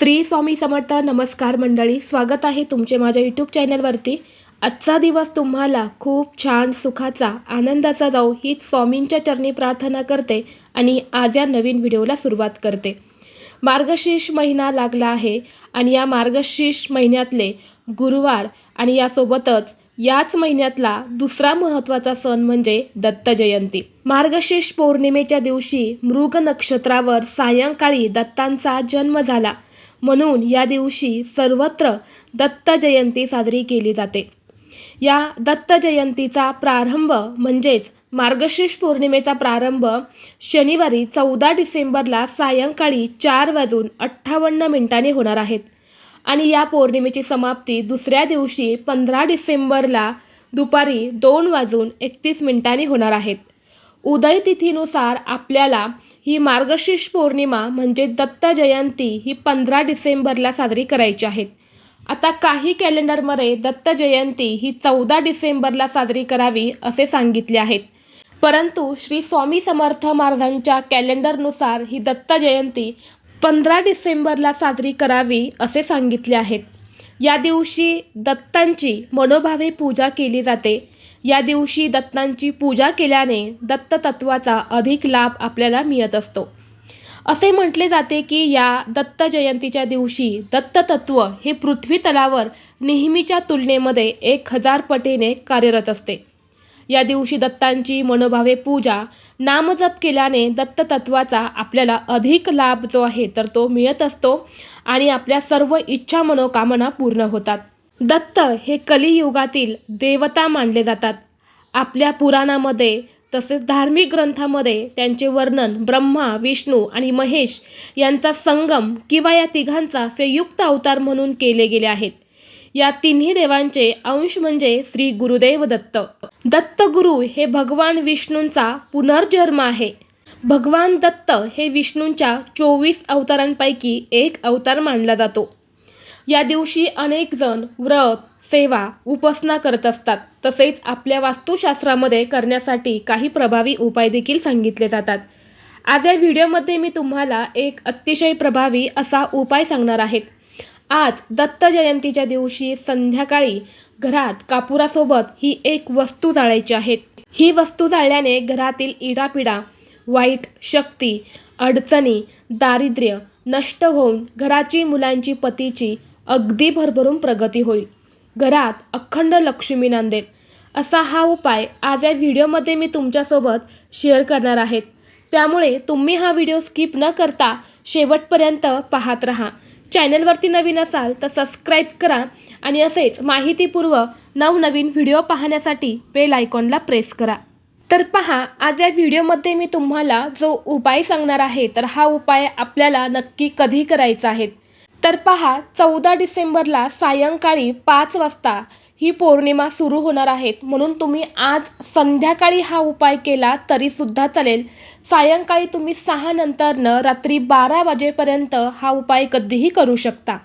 श्री स्वामी समर्थ नमस्कार मंडळी स्वागत आहे तुमचे माझ्या यूट्यूब चॅनलवरती आजचा दिवस तुम्हाला खूप छान सुखाचा आनंदाचा जाऊ हीच स्वामींच्या चरणी प्रार्थना करते आणि आज या नवीन व्हिडिओला सुरुवात करते. मार्गशीर्ष महिना लागला आहे आणि या मार्गशीर्ष महिन्यातले गुरुवार आणि यासोबतच याच महिन्यातला दुसरा महत्त्वाचा सण म्हणजे दत्त जयंती. मार्गशीर्ष पौर्णिमेच्या दिवशी मृग नक्षत्रावर सायंकाळी दत्तांचा जन्म झाला. म्हणून या दिवशी सर्वत्र दत्त जयंती साजरी केली जाते. या दत्त जयंतीचा प्रारंभ म्हणजेच मार्गशीर्ष पौर्णिमेचा प्रारंभ शनिवारी चौदा डिसेंबरला सायंकाळी चार वाजून अठ्ठावन्न मिनिटांनी होणार आहेत. आणि या पौर्णिमेची समाप्ती दुसऱ्या दिवशी पंधरा डिसेंबरला दुपारी दोन वाजून एकतीस मिनिटांनी होणार आहेत उदय तिथीनुसार आपल्याला ही मार्गशीर्ष पौर्णिमा म्हणजे दत्त जयंती ही पंधरा डिसेंबरला साजरी करायची आहेत आता काही कॅलेंडरमध्ये दत्त जयंती ही चौदा डिसेंबरला साजरी करावी असे सांगितले आहेत. परंतु श्री स्वामी समर्थ महाराजांच्या कॅलेंडरनुसार ही दत्त जयंती पंधरा डिसेंबरला साजरी करावी असे सांगितले आहेत. या दिवशी दत्तांची मनोभावे पूजा केली जाते. या दिवशी दत्तांची पूजा केल्याने दत्त तत्वाचा अधिक लाभ आपल्याला मिळत असतो. असे म्हटले जाते की या दत्त जयंतीच्या दिवशी दत्ततत्व हे पृथ्वी तलावर नेहमीच्या तुलनेमध्ये एक हजार पटीने कार्यरत असते. या दिवशी दत्तांची मनोभावे पूजा नामजप केल्याने दत्ततत्वाचा आपल्याला अधिक लाभ जो आहे तर तो मिळत असतो आणि आपल्या सर्व इच्छा मनोकामना पूर्ण होतात. दत्त हे कलियुगातील देवता मानले जातात. आपल्या पुराणामध्ये तसेच धार्मिक ग्रंथामध्ये त्यांचे वर्णन ब्रह्मा विष्णू आणि महेश यांचा संगम किंवा या तिघांचा संयुक्त अवतार म्हणून केले गेले आहेत. या तिन्ही देवांचे अंश म्हणजे श्री गुरुदेव दत्त. दत्त गुरु हे भगवान विष्णूंचा पुनर्जन्म आहे. भगवान दत्त हे विष्णूंच्या चोवीस अवतारांपैकी एक अवतार मानला जातो. या दिवशी अनेक जण व्रत सेवा उपासना करत असतात. तसेच आपल्या वास्तुशास्त्रामध्ये करण्यासाठी काही प्रभावी उपाय देखील सांगितले जातात. आज या व्हिडिओमध्ये मी तुम्हाला एक अतिशय प्रभावी असा उपाय सांगणार आहेत आज दत्त जयंतीच्या दिवशी संध्याकाळी घरात कापुरासोबत ही एक वस्तू जाळायची आहे. ही वस्तू जाळल्याने घरातील इडापिडा वाईट शक्ती अडचणी दारिद्र्य नष्ट होऊन घराची मुलांची पतीची अगदी भरभरून प्रगती होईल. घरात अखंड लक्ष्मी नांदेल असा हा उपाय आज या व्हिडिओमध्ये मी तुमच्यासोबत शेअर करणार आहेत त्यामुळे तुम्ही हा व्हिडिओ स्किप न करता शेवटपर्यंत पाहत राहा. चॅनलवरती नवीन असाल तर सबस्क्राईब करा आणि असेच माहितीपूर्व नवनवीन व्हिडिओ पाहण्यासाठी बेल आयकॉनला प्रेस करा. तर पहा आज या व्हिडिओमध्ये मी तुम्हाला जो उपाय सांगणार आहे तर हा उपाय आपल्याला नक्की कधी करायचा आहे? तर पहा चौदा डिसेंबरला सायंकाळी पाच वाजता ही पौर्णिमा सुरू होणार आहेत म्हणून तुम्ही आज संध्याकाळी हा उपाय केला तरीसुद्धा चालेल. सायंकाळी तुम्ही सहा नंतरनं रात्री बारा वाजेपर्यंत हा उपाय कधीही करू शकता.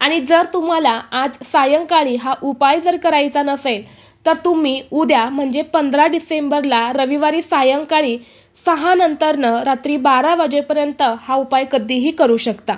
आणि जर तुम्हाला आज सायंकाळी हा उपाय जर करायचा नसेल तर तुम्ही उद्या म्हणजे पंधरा डिसेंबरला रविवारी सायंकाळी सहा नंतरनं रात्री बारा वाजेपर्यंत हा उपाय कधीही करू शकता.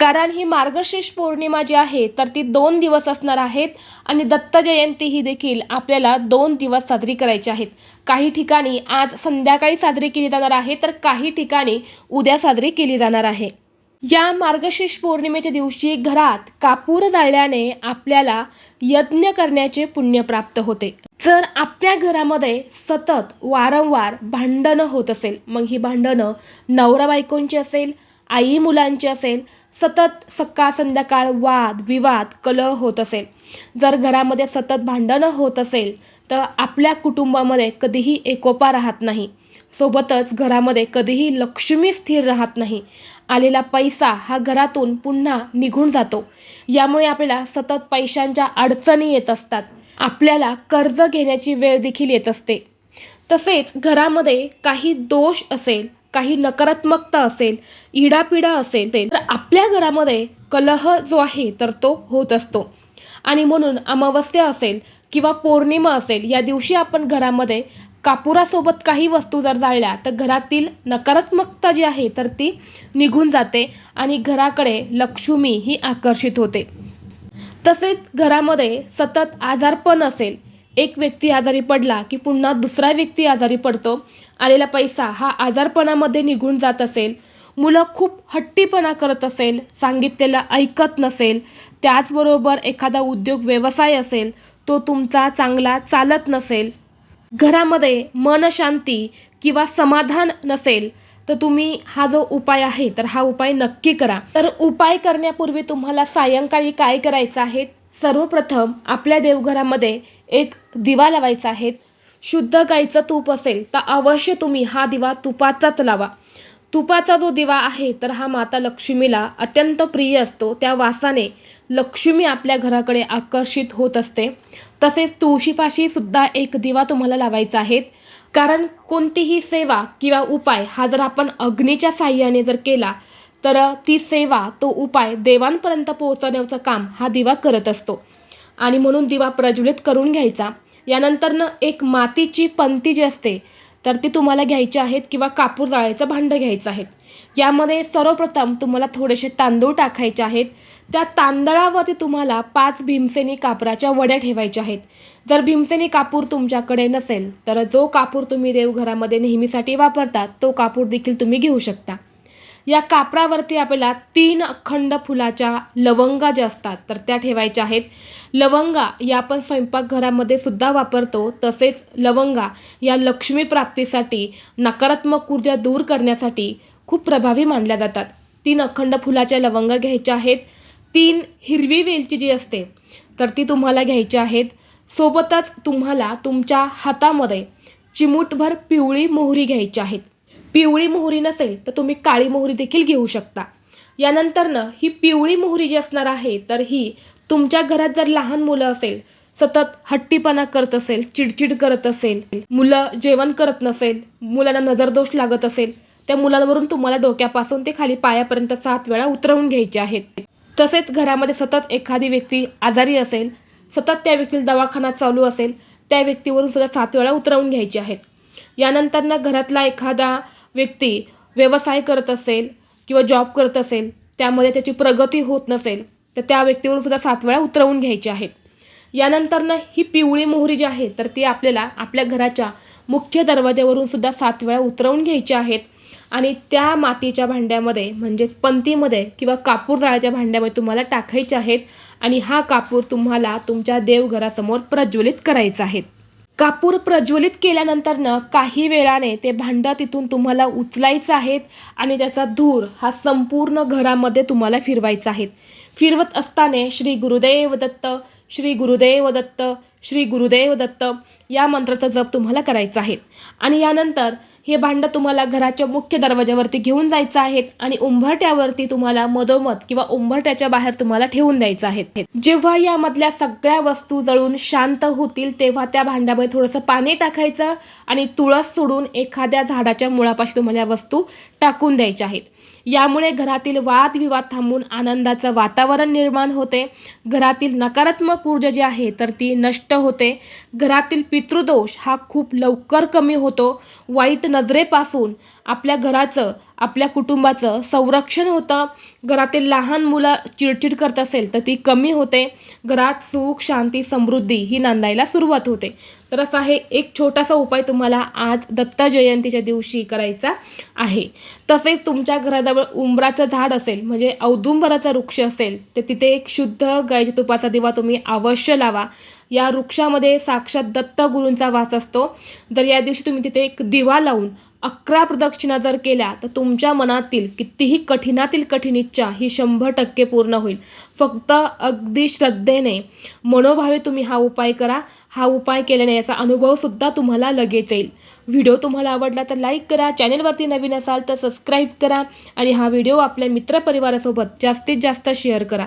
कारण ही मार्गशीर्ष पौर्णिमा जी आहे तर ती दोन दिवस असणार आहेत आणि दत्त जयंती ही देखील आपल्याला दोन दिवस साजरी करायची आहेत. काही ठिकाणी आज संध्याकाळी साजरी केली जाणार आहे तर काही ठिकाणी उद्या साजरी केली जाणार आहे. या मार्गशीर्ष पौर्णिमेच्या दिवशी घरात कापूर जाळल्याने आपल्याला यज्ञ करण्याचे पुण्य प्राप्त होते. जर आपल्या घरामध्ये सतत वारंवार भांडणं होत असेल मग ही भांडणं नवरा बायकोंची असेल आई मुलांची असेल सतत सकाळ संध्याकाळ वाद विवाद कलह होत असेल. जर घरामध्ये सतत भांडणं होत असेल तर आपल्या कुटुंबामध्ये कधीही एकोपा राहत नाही. सोबतच घरामध्ये कधीही लक्ष्मी स्थिर राहत नाही. आलेला पैसा हा घरातून पुन्हा निघून जातो. यामुळे आपल्याला सतत पैशांच्या अडचणी येत असतात. आपल्याला कर्ज घेण्याची वेळ देखील येत असते. तसेच घरामध्ये काही दोष असेल काही नकारात्मकता असेल इडापिडा असेल तर आपल्या घरामध्ये कलह जो आहे तर तो होत असतो. आणि म्हणून अमावस्या असेल किंवा पौर्णिमा असेल या दिवशी आपण घरामध्ये कापुरासोबत काही वस्तू जर जाळल्या तर घरातील नकारात्मकता जी आहे तर ती निघून जाते आणि घराकडे लक्ष्मी ही आकर्षित होते. तसेच घरामध्ये सतत आजारपण असेल एक व्यक्ती आजारी पडला की पुन्हा दुसरा व्यक्ती आजारी पडतो. आलेला पैसा हा आजारपणामध्ये निघून जात असेल. मुलं खूप हट्टीपणा करत असेल. सांगितलेलं ऐकत नसेल. त्याचबरोबर एखादा उद्योग व्यवसाय असेल तो तुमचा चांगला चालत नसेल. घरामध्ये मनशांती किंवा समाधान नसेल तर तुम्ही हा जो उपाय आहे तर हा उपाय नक्की करा. तर उपाय करण्यापूर्वी तुम्हाला सायंकाळी काय करायचं आहे? सर्वप्रथम आपल्या देवघरामध्ये एक दिवा लावायचा आहे. शुद्ध गाईचं तूप असेल तर अवश्य तुम्ही हा दिवा तुपाचाच लावा. तुपाचा जो दिवा आहे तर हा माता लक्ष्मीला अत्यंत प्रिय असतो. त्या वासाने लक्ष्मी आपल्या घराकडे आकर्षित होत असते. तसेच तुळशीपाशी सुद्धा एक दिवा तुम्हाला लावायचा आहे. कारण कोणतीही सेवा किंवा उपाय हा जर आपण अग्नीच्या साह्याने जर केला तर ती सेवा तो उपाय देवांपर्यंत पोहोचवण्याचं काम हा दिवा करत असतो. आणि म्हणून दिवा प्रज्वलित करून घ्यायचा. यानंतरनं एक मातीची पंती जी असते तर ती तुम्हाला घ्यायची आहेत किंवा कापूर जाळायचं भांडं घ्यायचं आहे यामध्ये सर्वप्रथम तुम्हाला थोडेसे तांदूळ टाकायचे आहेत. त्या तांदळावरती तुम्हाला पाच भीमसेनी कापराच्या वड्या ठेवायच्या आहेत. जर भीमसेनी कापूर तुमच्याकडे नसेल तर जो कापूर तुम्ही देवघरामध्ये नेहमीसाठी वापरता तो कापूर देखील तुम्ही घेऊ शकता. या कापरावरती आपल्याला तीन अखंड फुलाच्या लवंगा ज्या असतात तर त्या ठेवायच्या आहेत. लवंगा या आपण स्वयंपाकघरामध्ये सुद्धा वापरतो. तसेच लवंगा या लक्ष्मी प्राप्तीसाठी नकारात्मक ऊर्जा दूर करण्यासाठी खूप प्रभावी मानल्या जातात. तीन अखंड फुलाच्या लवंगा घ्यायच्या आहेत. तीन हिरवी वेलची जी असते तर ती तुम्हाला घ्यायची आहेत. सोबतच तुम्हाला तुमच्या हातामध्ये चिमूटभर पिवळी मोहरी घ्यायची आहेत. पिवळी मोहरी नसेल तर तुम्ही काळी मोहरी देखील घेऊ शकता. यानंतरनं ही पिवळी मोहरी जी असणार आहे तर ही तुमच्या घरात जर लहान मुलं असेल सतत हट्टीपणा करत असेल चिडचिड करत असेल मुलं जेवण करत नसेल मुलांना नजरदोष लागत असेल त्या मुलांवरून तुम्हाला डोक्यापासून ते खाली पायापर्यंत सात वेळा उतरवून घ्यायचे आहेत. तसेच घरामध्ये सतत एखादी व्यक्ती आजारी असेल सतत त्या व्यक्तीला दवाखाना चालू असेल त्या व्यक्तीवरून सुद्धा सात वेळा उतरवून घ्यायचे आहेत. यानंतरनं घरातला एखादा व्यक्ती व्यवसाय करत असेल किंवा जॉब करत असेल त्यामध्ये त्याची प्रगती होत नसेल तर त्या व्यक्तीवरून सुद्धा सात वेळा उतरवून घ्यायचे आहेत. यानंतरनं ही पिवळी मोहरी जी आहे तर ती आपल्याला आपल्या घराच्या मुख्य दरवाज्यावरून सुद्धा सात वेळा उतरवून घ्यायची आहेत. आणि त्या मातीच्या भांड्यामध्ये म्हणजेच पंतीमध्ये किंवा कापूर जाळ्याच्या भांड्यामध्ये तुम्हाला टाकायचे आहेत. आणि हा कापूर तुम्हाला तुमच्या देवघरासमोर प्रज्वलित करायचा आहे. कापूर प्रज्वलित केल्यानंतरनं काही वेळाने ते भांडं तिथून तुम्हाला उचलायचं आहेत आणि त्याचा धूर हा संपूर्ण घरामध्ये तुम्हाला फिरवायचा आहे. फिरवत असताना श्री गुरुदेव दत्त श्री गुरुदेव दत्त श्री गुरुदेव दत्त या मंत्राचा जप तुम्हाला करायचा आहे. आणि यानंतर हे भांडं तुम्हाला घराच्या मुख्य दरवाज्यावरती घेऊन जायचं आहे आणि उंबरट्यावरती तुम्हाला मधोमध किंवा उंबरट्याच्या बाहेर तुम्हाला ठेवून द्यायचं आहे. जेव्हा यामधल्या सगळ्या वस्तू जळून शांत होतील तेव्हा त्या भांड्यामध्ये थोडंसं पाणी टाकायचं आणि तुळस सोडून एखाद्या झाडाच्या मुळापाशी तुम्हाला या वस्तू टाकून द्यायच्या आहेत. यामुळे घरातील वादविवाद थांबून आनंदाचं वातावरण निर्माण होते. घरातील नकारात्मक ऊर्जा जी आहे तर ती नष्ट होते. घरातील पितृदोष हा खूप लवकर कमी होतो. वाईट नजरेपासून आपल्या घराचं आपल्या कुटुंबाचं संरक्षण होतं. घरातील लहान मुलं चिडचिड करत असेल तर ती कमी होते. घरात सुख शांती समृद्धी ही नांदायला सुरुवात होते. तर असा हे एक छोटासा उपाय तुम्हाला आज दत्त जयंतीच्या दिवशी करायचा आहे. तसेच तुमच्या घराजवळ उंबराचं झाड असेल म्हणजे औदुंबराचा वृक्ष असेल तर तिथे एक शुद्ध गायच्या तुपाचा दिवा तुम्ही अवश्य लावा. या वृक्षामध्ये साक्षात दत्तगुरूंचा वास असतो. जर या दिवशी तुम्ही तिथे एक दिवा लावून अकरा प्रदक्षिणा जर केल्या तर तुमच्या मनातील कितीही कठीणातील कठीण इच्छा ही शंभर टक्के पूर्ण होईल. फक्त अगदी श्रद्धेने मनोभावे तुम्ही हा उपाय करा. हा उपाय केल्याने याचा अनुभवसुद्धा तुम्हाला लगेच येईल. व्हिडिओ तुम्हाला आवडला तर लाईक करा चॅनेलवरती नवीन असाल तर सबस्क्राईब करा आणि हा व्हिडिओ आपल्या मित्रपरिवारासोबत जास्तीत जास्त शेअर करा.